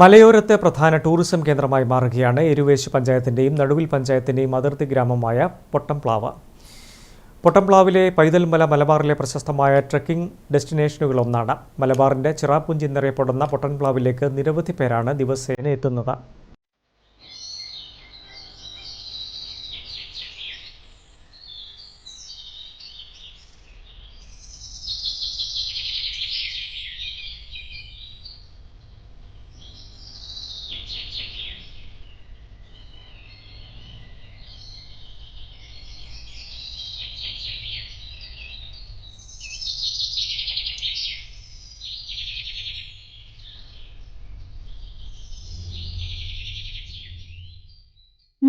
മലയോരത്തെ പ്രധാന ടൂറിസം കേന്ദ്രമായി മാറുകയാണ് എരുവേശ് പഞ്ചായത്തിന്റെയും നടുവിൽ പഞ്ചായത്തിന്റെയും അതിർത്തി ഗ്രാമമായ പൊട്ടംപ്ലാവ്. പൊട്ടംപ്ലാവിലെ പൈതൽമല മലബാറിലെ പ്രശസ്തമായ ട്രക്കിംഗ് ഡെസ്റ്റിനേഷനുകളൊന്നാണ് മലബാറിന്റെ ചിറാപ്പുഞ്ചി എന്നറിയപ്പെടുന്ന പൊട്ടൻപ്ലാവിലേക്ക് നിരവധി പേരാണ് ദിവസേന എത്തുന്നത്.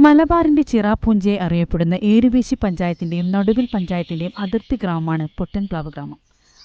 മലബാറിന്റെ ചിറാപ്പൂഞ്ചെ അറിയപ്പെടുന്ന ഏരുവേശി പഞ്ചായത്തിന്റെയും നടുവിൽ പഞ്ചായത്തിന്റെയും അതിർത്തി ഗ്രാമമാണ് പൊട്ടൻപ്ലാവ് ഗ്രാമം.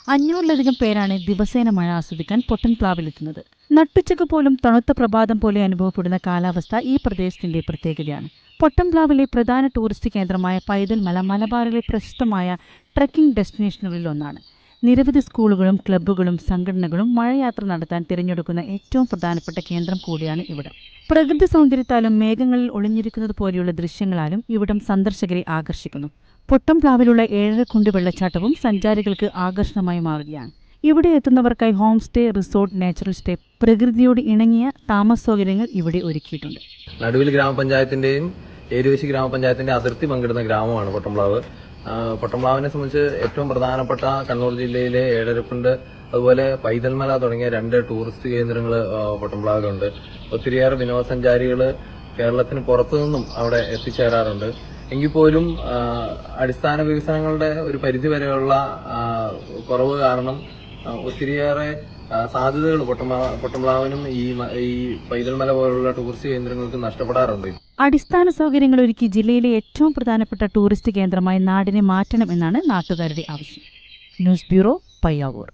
അഞ്ഞൂറിലധികം പേരാണ് ദിവസേന മഴ ആസ്വദിക്കാൻ പൊട്ടൻപ്ലാവിലെത്തുന്നത്. നട്ടുച്ചക്ക് പോലും തണുത്ത പ്രഭാതം പോലെ അനുഭവപ്പെടുന്ന കാലാവസ്ഥ ഈ പ്രദേശത്തിന്റെ പ്രത്യേകതയാണ്. പൊട്ടംപ്ലാവിലെ പ്രധാന ടൂറിസ്റ്റ് കേന്ദ്രമായ പൈതൽ മല മലബാറിലെ പ്രശസ്തമായ ട്രക്കിംഗ് ഡെസ്റ്റിനേഷനുകളിൽ ഒന്നാണ്. നിരവധി സ്കൂളുകളും ക്ലബ്ബുകളും സംഘടനകളും മഴയാത്ര നടത്താൻ തിരഞ്ഞെടുക്കുന്ന ഏറ്റവും പ്രധാനപ്പെട്ട കേന്ദ്രം കൂടിയാണ് ഇവിടം. പ്രകൃതി സൗന്ദര്യത്താലും മേഘങ്ങളിൽ ഒളിഞ്ഞിരിക്കുന്നത് പോലെയുള്ള ദൃശ്യങ്ങളാലും ഇവിടം സന്ദർശകരെ ആകർഷിക്കുന്നു. പൊട്ടംപ്ലാവിലുള്ള ഏഴരക്കുണ്ട് വെള്ളച്ചാട്ടവും സഞ്ചാരികൾക്ക് ആകർഷണമായി മാറുകയാണ്. ഇവിടെ എത്തുന്നവർക്കായി home stay resort natural stay പ്രകൃതിയോട് ഇണങ്ങിയ താമസ സൗകര്യങ്ങൾ ഇവിടെ ഒരുക്കിയിട്ടുണ്ട്. നടുവിൽ ഗ്രാമപഞ്ചായത്തിന്റെയും ഏരുവേശി ഗ്രാമപഞ്ചായത്തിന്റെ അതിർത്തി പങ്കിടുന്ന ഗ്രാമമാണ് പൊട്ടംപ്ലാവ് പൊട്ടംപ്ലാവിനെ സംബന്ധിച്ച് ഏറ്റവും പ്രധാനപ്പെട്ട കണ്ണൂർ ജില്ലയിലെ ഏഴരക്കുണ്ട് അതുപോലെ പൈതൽമല തുടങ്ങിയ രണ്ട് ടൂറിസ്റ്റ് കേന്ദ്രങ്ങൾ പൊട്ടംപ്ലാവിലുണ്ട് ഒത്തിരിയേറെ വിനോദസഞ്ചാരികൾ കേരളത്തിന് പുറത്തു നിന്നും അവിടെ എത്തിച്ചേരാറുണ്ട്. എങ്കിൽ പോലും അടിസ്ഥാന വികസനങ്ങളുടെ ഒരു പരിധി വരെയുള്ള കുറവ് കാരണം ഒത്തിരിയേറെ സാധ്യതകൾ പൊട്ടംപ്ലാ ഈ ഈ പൈതൽ പൈതൽമല പോലുള്ള ടൂറിസ്റ്റ് കേന്ദ്രങ്ങൾക്ക് നഷ്ടപ്പെടാറുണ്ട്. അടിസ്ഥാന സൗകര്യങ്ങൾ ഒരുക്കി ജില്ലയിലെ ഏറ്റവും പ്രധാനപ്പെട്ട ടൂറിസ്റ്റ് കേന്ദ്രമായി നാടിനെ മാറ്റണം എന്നാണ് നാട്ടുകാരുടെ ആവശ്യം. News bureau Payyavoor.